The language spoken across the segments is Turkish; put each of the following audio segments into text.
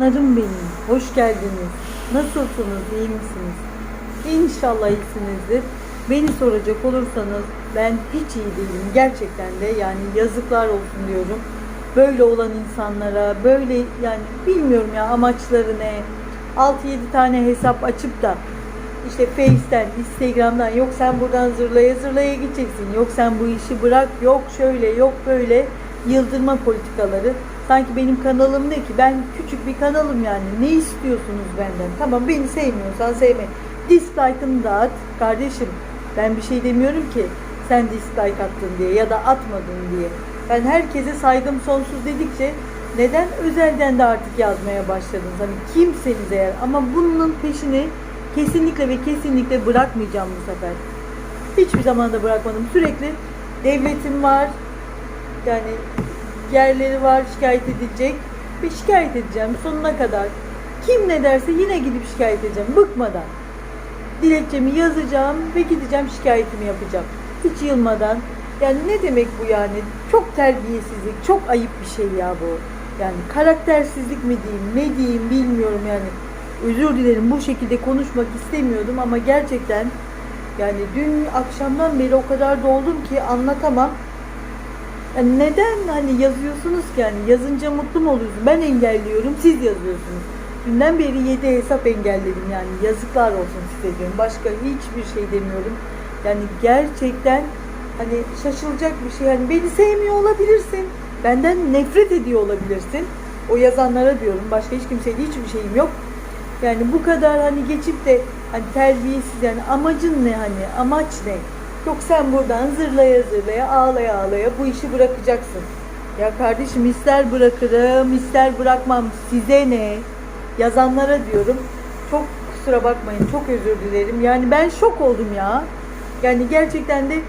Canlarım benim, hoş geldiniz. Nasılsınız, iyi misiniz? İnşallah iyisinizdir. Beni soracak olursanız ben hiç iyi değilim. Gerçekten de yani yazıklar olsun diyorum. Böyle olan insanlara, böyle yani bilmiyorum ya amaçları ne? 6-7 tane hesap açıp da işte Face'ten, Instagram'dan yok sen buradan zırlaya zırlaya gideceksin. Yok sen bu işi bırak, yok şöyle, yok böyle yıldırma politikaları. Sanki benim kanalım ne ki? Ben küçük bir kanalım yani. Ne istiyorsunuz benden? Tamam beni sevmiyorsan sevme. Dislike'ını da at. Kardeşim ben bir şey demiyorum ki sen dislike attın diye ya da atmadın diye. Ben herkese saygım sonsuz dedikçe neden özelden de artık yazmaya başladınız? Hani kimseniz eğer ama bunun peşini kesinlikle ve kesinlikle bırakmayacağım bu sefer. Hiçbir zaman da bırakmadım. Sürekli devletim var. Yani yerleri var şikayet edilecek ve şikayet edeceğim sonuna kadar. Kim ne derse yine gidip şikayet edeceğim bıkmadan. Dilekçemi yazacağım ve gideceğim şikayetimi yapacağım. Hiç yılmadan. Yani ne demek bu yani? Çok terbiyesizlik, çok ayıp bir şey ya bu. Yani karaktersizlik mi diyeyim, ne diyeyim bilmiyorum yani. Özür dilerim bu şekilde konuşmak istemiyordum ama gerçekten yani dün akşamdan beri o kadar doldum ki anlatamam. Yani neden hani yazıyorsunuz ki yani yazınca mutlu mu oluyorsunuz? Ben engelliyorum, siz yazıyorsunuz. Dünden beri 7 hesap engelledim yani yazıklar olsun size diyorum. Başka hiçbir şey demiyorum. Yani gerçekten hani şaşılacak bir şey. Hani beni sevmiyor olabilirsin. Benden nefret ediyor olabilirsin. O yazanlara diyorum. Başka hiç kimseyle hiçbir şeyim yok. Yani bu kadar hani geçip de hani terbiyesiz yani amacın ne hani amaç ne? Yok sen buradan zırlaya zırlaya ağlaya ağlaya bu işi bırakacaksın. Ya kardeşim ister bırakırım ister bırakmam size ne? Yazanlara diyorum çok kusura bakmayın çok özür dilerim. Yani ben şok oldum ya. Yani gerçekten de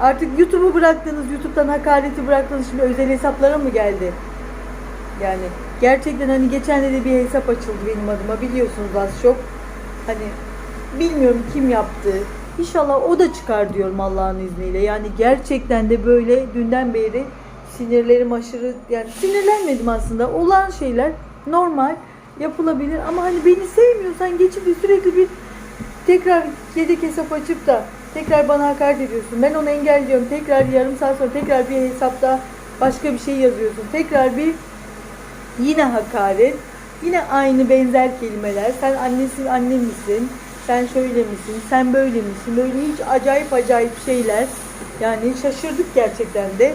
artık YouTube'u bıraktınız, YouTube'dan hakareti bıraktınız şimdi özel hesaplara mı geldi? Yani gerçekten hani geçen de bir hesap açıldı benim adıma biliyorsunuz az çok. Hani bilmiyorum kim yaptı. İnşallah o da çıkar diyorum Allah'ın izniyle. Yani gerçekten de böyle dünden beri sinirlerim aşırı yani sinirlenmedim aslında. Olan şeyler normal yapılabilir ama hani beni sevmiyorsan geçip de sürekli bir tekrar yedek hesap açıp da tekrar bana hakaret ediyorsun. Ben onu engelliyorum. Tekrar yarım saat sonra tekrar bir hesapta başka bir şey yazıyorsun. Tekrar bir Yine hakaret. Yine aynı benzer kelimeler. Sen annesi anne misin? Sen şöyle misin? Sen böyle misin? Böyle hiç acayip acayip şeyler. Yani şaşırdık gerçekten de.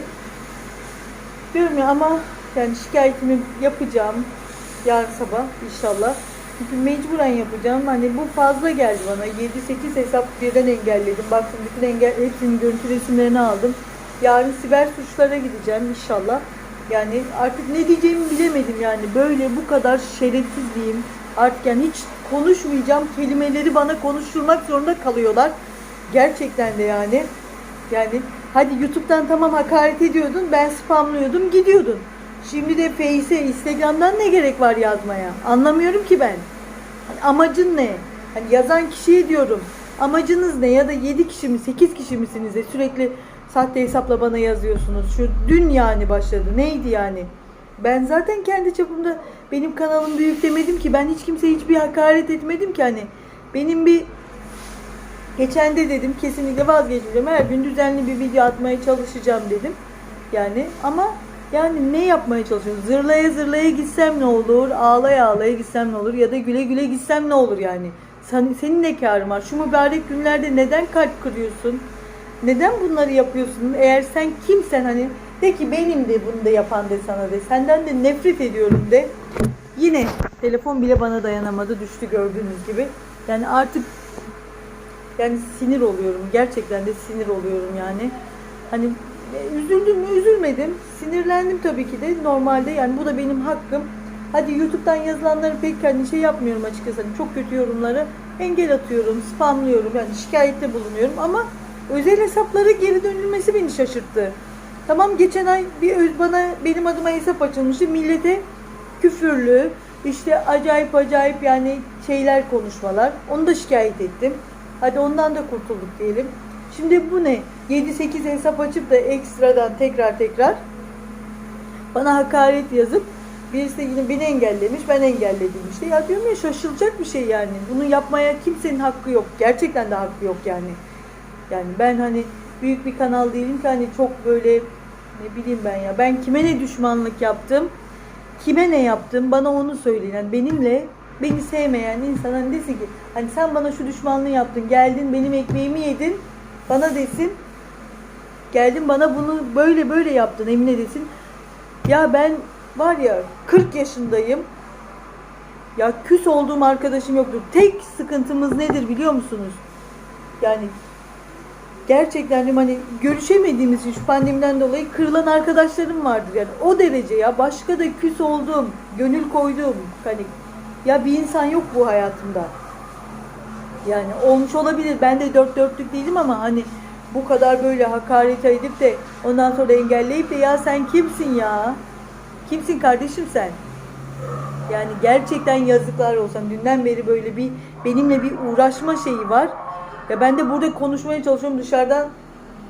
Diyorum ya ama yani şikayetimi yapacağım. Yarın sabah inşallah. Çünkü mecburen yapacağım. Hani bu fazla geldi bana. 7-8 hesap birden engelledim. Baktım bütün engel, hepsinin görüntü resimlerini aldım. Yarın siber suçlara gideceğim inşallah. Yani artık ne diyeceğimi bilemedim yani. Böyle bu kadar şerefsiz diyeyim. Artık yani hiç konuşmayacağım kelimeleri bana konuşturmak zorunda kalıyorlar. Gerçekten de yani. Yani hadi YouTube'dan tamam hakaret ediyordun. Ben spamlıyordum gidiyordun. Şimdi de Face'e, Instagram'dan ne gerek var yazmaya? Anlamıyorum ki ben. Hani amacın ne? Hani yazan kişiye diyorum. Amacınız ne? Ya da 7 kişi mi, 8 kişi misiniz de sürekli sahte hesapla bana yazıyorsunuz. Şu dün yani başladı. Neydi yani? Ben zaten kendi çapımda benim kanalım büyük demedim ki. Ben hiç kimseye hiçbir hakaret etmedim ki hani. Benim bir geçen de dedim kesinlikle vazgeçmeyeceğim. Her gün düzenli bir video atmaya çalışacağım dedim. Yani ama yani ne yapmaya çalışıyorum? Zırlaya zırlaya gitsem ne olur? Ağlaya ağlaya gitsem ne olur? Ya da güle güle gitsem ne olur yani? Sen, senin ne karın var? Şu mübarek günlerde neden kalp kırıyorsun? Neden bunları yapıyorsun? Eğer sen kimsen hani de ki benim de bunu da yapan de sana de. Senden de nefret ediyorum de. Yine telefon bile bana dayanamadı düştü gördüğünüz gibi. Yani artık yani sinir oluyorum. Gerçekten de sinir oluyorum yani. Hani e, üzüldüm mü? Üzülmedim. Sinirlendim tabii ki de. Normalde yani bu da benim hakkım. Hadi YouTube'dan yazılanları pek hani şey yapmıyorum açıkçası. Hani çok kötü yorumları engel atıyorum, spamlıyorum. Yani şikayette bulunuyorum ama özel hesaplara geri dönülmesi beni şaşırttı. Tamam geçen ay bir bana benim adıma hesap açılmıştı. Millete küfürlü, işte acayip acayip yani şeyler konuşmalar. Onu da şikayet ettim. Hadi ondan da kurtulduk diyelim. Şimdi bu ne? 7-8 hesap açıp da ekstradan tekrar tekrar bana hakaret yazıp Birisi yine beni engellemiş, ben engelledim işte. Ya diyorum ya şaşılacak bir şey yani. Bunu yapmaya kimsenin hakkı yok. Gerçekten de hakkı yok yani. Yani ben hani büyük bir kanal değilim ki hani çok böyle ne bileyim ben ya. Ben kime ne düşmanlık yaptım? Kime ne yaptım? Bana onu söyleyin. Yani benimle beni sevmeyen insan hani desin ki hani sen bana şu düşmanlığı yaptın. Geldin benim ekmeğimi yedin. Bana desin. Geldin bana bunu böyle böyle yaptın Emine desin. Ya ben var ya 40 yaşındayım. Ya küs olduğum arkadaşım yoktur. Tek sıkıntımız nedir biliyor musunuz? Yani gerçekten hani görüşemediğimiz için şu pandemiden dolayı kırılan arkadaşlarım vardır yani o derece ya başka da küs olduğum, gönül koyduğum hani ya bir insan yok bu hayatımda. Yani olmuş olabilir. Ben de dört dörtlük değilim ama hani bu kadar böyle hakaret edip de ondan sonra engelleyip de ya sen kimsin ya? Kimsin kardeşim sen? Yani gerçekten yazıklar olsun. Dünden beri böyle bir benimle bir uğraşma şeyi var. Ya ben de burada konuşmaya çalışıyorum. Dışarıdan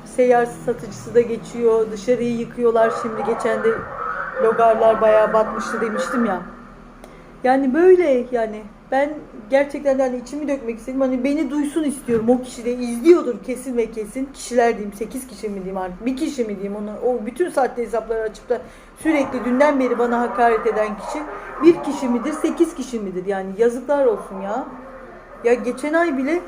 seyyar satıcısı da geçiyor. Dışarıyı yıkıyorlar şimdi. Geçen de logarlar bayağı batmıştı demiştim ya. Yani böyle yani ben gerçekten yani içimi dökmek istedim. Hani beni duysun istiyorum. O kişi de izliyordur kesin ve kesin. Kişiler diyeyim 8 kişi mi diyeyim artık. Bir kişi mi diyeyim onu. O bütün saatte hesapları açıp da sürekli dünden beri bana hakaret eden kişi bir kişi midir 8 kişi midir? Yani yazıklar olsun ya. Ya geçen ay bile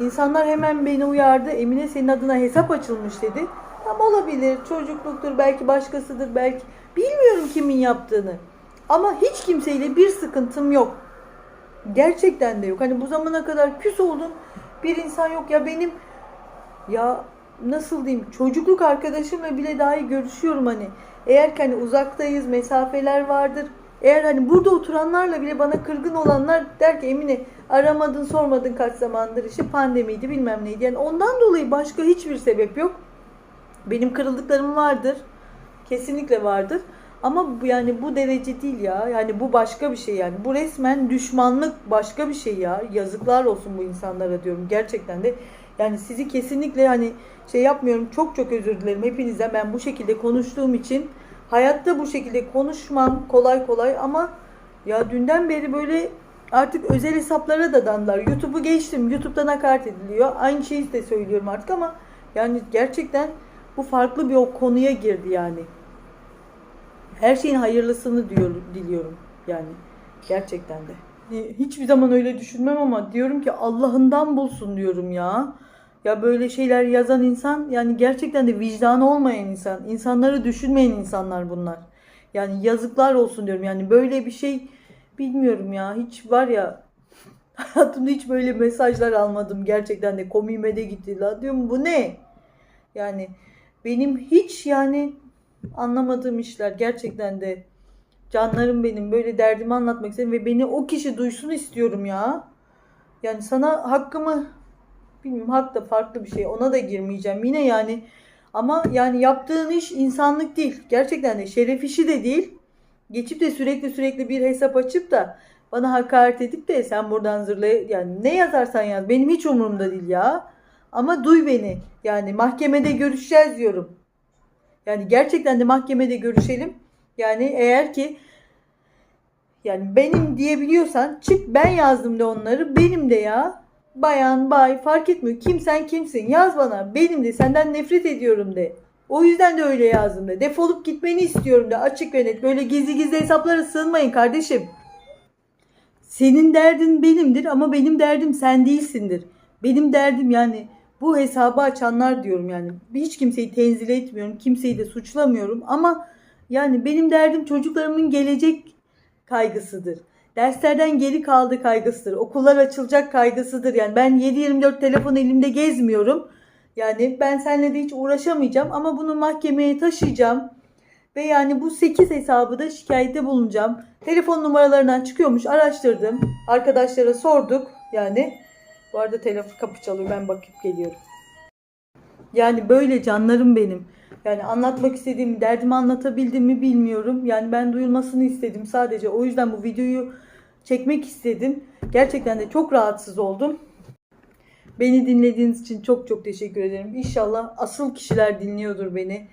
insanlar hemen beni uyardı. Emine senin adına hesap açılmış dedi. Tam olabilir. Çocukluktur. Belki başkasıdır. Belki bilmiyorum kimin yaptığını. Ama hiç kimseyle bir sıkıntım yok. Gerçekten de yok. Hani bu zamana kadar küs oldum bir insan yok. Ya benim ya nasıl diyeyim çocukluk arkadaşımla bile dahi görüşüyorum hani. Eğer ki hani uzaktayız, mesafeler vardır. Eğer hani burada oturanlarla bile bana kırgın olanlar der ki Emine aramadın sormadın kaç zamandır işte pandemiydi bilmem neydi. Yani ondan dolayı başka hiçbir sebep yok. Benim kırıldıklarım vardır. Kesinlikle vardır. Ama bu yani bu derece değil ya. Yani bu başka bir şey yani. Bu resmen düşmanlık başka bir şey ya. Yazıklar olsun bu insanlara diyorum. Gerçekten de yani sizi kesinlikle hani şey yapmıyorum. Çok çok özür dilerim hepinizden. Ben bu şekilde konuştuğum için hayatta bu şekilde konuşmam kolay kolay ama ya dünden beri böyle artık özel hesaplara da dandılar. YouTube'u geçtim. YouTube'dan hakaret ediliyor. Aynı şeyi de söylüyorum artık ama yani gerçekten bu farklı bir o konuya girdi yani. Her şeyin hayırlısını diyorum, diliyorum yani gerçekten de. Hiçbir zaman öyle düşünmem ama diyorum ki Allah'ından bulsun diyorum ya. Ya böyle şeyler yazan insan yani gerçekten de vicdanı olmayan insan, insanları düşünmeyen insanlar bunlar. Yani yazıklar olsun diyorum. Yani böyle bir şey bilmiyorum ya. Hiç var ya hayatımda hiç böyle mesajlar almadım. Gerçekten de komiğime de gitti. La diyorum bu ne? Yani benim hiç yani anlamadığım işler gerçekten de canlarım benim böyle derdimi anlatmak istedim ve beni o kişi duysun istiyorum ya. Yani sana hakkımı bilmiyorum hak da farklı bir şey ona da girmeyeceğim yine yani ama yani yaptığın iş insanlık değil. Gerçekten de şeref işi de değil. Geçip de sürekli sürekli bir hesap açıp da bana hakaret edip de sen buradan zırlay yani ne yazarsan yaz benim hiç umurumda değil ya. Ama duy beni. Yani mahkemede görüşeceğiz diyorum. Yani gerçekten de mahkemede görüşelim. Yani eğer ki yani benim diyebiliyorsan çık ben yazdım de onları benim de ya. Bayan bay fark etmiyor. Kim sen kimsin yaz bana. Benim de senden nefret ediyorum de. O yüzden de öyle yazdım de. Defolup gitmeni istiyorum de. Açık ve net. Böyle gizli gizli hesaplara sığınmayın kardeşim. Senin derdin benimdir ama benim derdim sen değilsindir. Benim derdim yani bu hesabı açanlar diyorum yani. Hiç kimseyi tenzil etmiyorum. Kimseyi de suçlamıyorum ama yani benim derdim çocuklarımın gelecek kaygısıdır. Derslerden geri kaldı kaygısıdır. Okullar açılacak kaygısıdır. Yani ben 7-24 telefon elimde gezmiyorum. Yani ben seninle de hiç uğraşamayacağım ama bunu mahkemeye taşıyacağım. Ve yani bu 8 hesabı da şikayette bulunacağım. Telefon numaralarından çıkıyormuş araştırdım. Arkadaşlara sorduk yani. Bu arada telefon kapı çalıyor ben bakıp geliyorum. Yani böyle canlarım benim. Yani anlatmak istediğim, derdimi anlatabildim mi bilmiyorum. Yani ben duyulmasını istedim sadece. O yüzden bu videoyu çekmek istedim. Gerçekten de çok rahatsız oldum. Beni dinlediğiniz için çok çok teşekkür ederim. İnşallah asıl kişiler dinliyordur beni.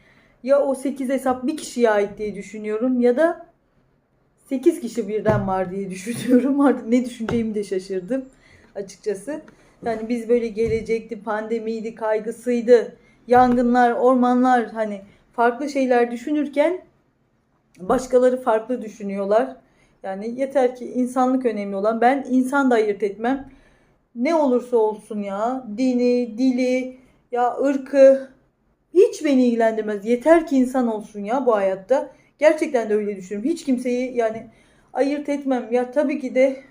Ya o 8 hesap bir kişiye ait diye düşünüyorum ya da 8 kişi birden var diye düşünüyorum. Artık ne düşüneceğimi de şaşırdım açıkçası. Yani biz böyle gelecekti, pandemiydi, kaygısıydı, yangınlar, ormanlar hani farklı şeyler düşünürken başkaları farklı düşünüyorlar. Yani yeter ki insanlık önemli olan. Ben insan da ayırt etmem. Ne olursa olsun ya, dini, dili, ya ırkı hiç beni ilgilendirmez. Yeter ki insan olsun ya bu hayatta. Gerçekten de öyle düşünüyorum. Hiç kimseyi yani ayırt etmem. Ya tabii ki de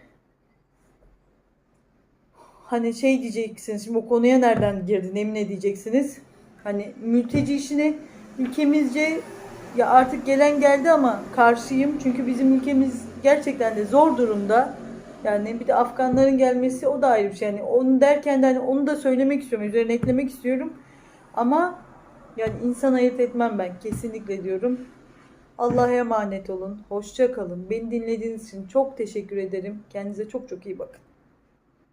hani şey diyeceksiniz. Şimdi o konuya nereden girdin Emine diyeceksiniz. Hani mülteci işini ülkemizce ya artık gelen geldi ama karşıyım. Çünkü bizim ülkemiz gerçekten de zor durumda. Yani bir de Afganların gelmesi o da ayrı bir şey. Yani onu derken de hani onu da söylemek istiyorum. Üzerine eklemek istiyorum. Ama yani insan ayırt etmem ben. Kesinlikle diyorum. Allah'a emanet olun. Hoşça kalın. Beni dinlediğiniz için çok teşekkür ederim. Kendinize çok çok iyi bakın.